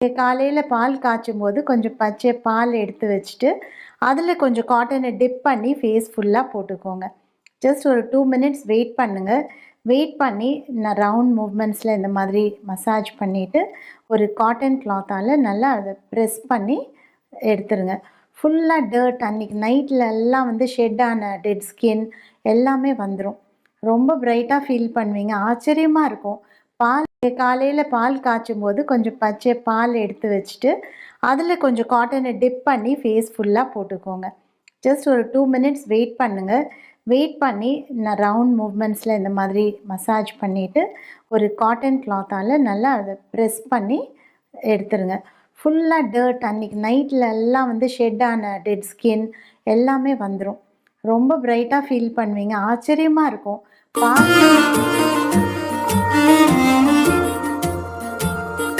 காலையில் பால் காய்ச்சும் போது கொஞ்சம் பச்சை பால் எடுத்து வச்சுட்டு அதில் கொஞ்சம் காட்டனை டிப் பண்ணி ஃபேஸ் ஃபுல்லாக போட்டுக்கோங்க. ஜஸ்ட் ஒரு டூ மினிட்ஸ் வெயிட் பண்ணுங்கள் வெயிட் பண்ணி நான் ரவுண்ட் மூவ்மெண்ட்ஸில் இந்த மாதிரி மசாஜ் பண்ணிவிட்டு ஒரு காட்டன் கிளாத்தால் நல்லா அதை ப்ரெஸ் பண்ணி எடுத்துருங்க. ஃபுல்லாக டர்ட் அன்றைக்கி நைட்டில் எல்லாம் வந்து ஷெட்டான டெட் ஸ்கின் எல்லாமே வந்துடும் ரொம்ப பிரைட்டாக ஃபீல் பண்ணுவீங்க. ஆச்சரியமாக இருக்கும். பால் காலையில் பால் காய்ச்சும் போது கொஞ்சம் பச்சை பால் எடுத்து வச்சுட்டு அதில் கொஞ்சம் காட்டனை டிப் பண்ணி ஃபேஸ் ஃபுல்லாக போட்டுக்கோங்க. ஜஸ்ட் ஒரு டூ மினிட்ஸ் வெயிட் பண்ணுங்கள் வெயிட் பண்ணி நான் ரவுண்ட் மூவ்மெண்ட்ஸில் இந்த மாதிரி மசாஜ் பண்ணிவிட்டு ஒரு காட்டன் கிளாத்தால் நல்லா அதை ப்ரெஸ் பண்ணி எடுத்துருங்க. ஃபுல்லாக டர்ட் அன்றைக்கி நைட்டில் எல்லாம் வந்து ஷெட்டான டெட் ஸ்கின் எல்லாமே வந்துடும் ரொம்ப பிரைட்டாக ஃபீல் பண்ணுவீங்க. ஆச்சரியமாக இருக்கும். பார்த்து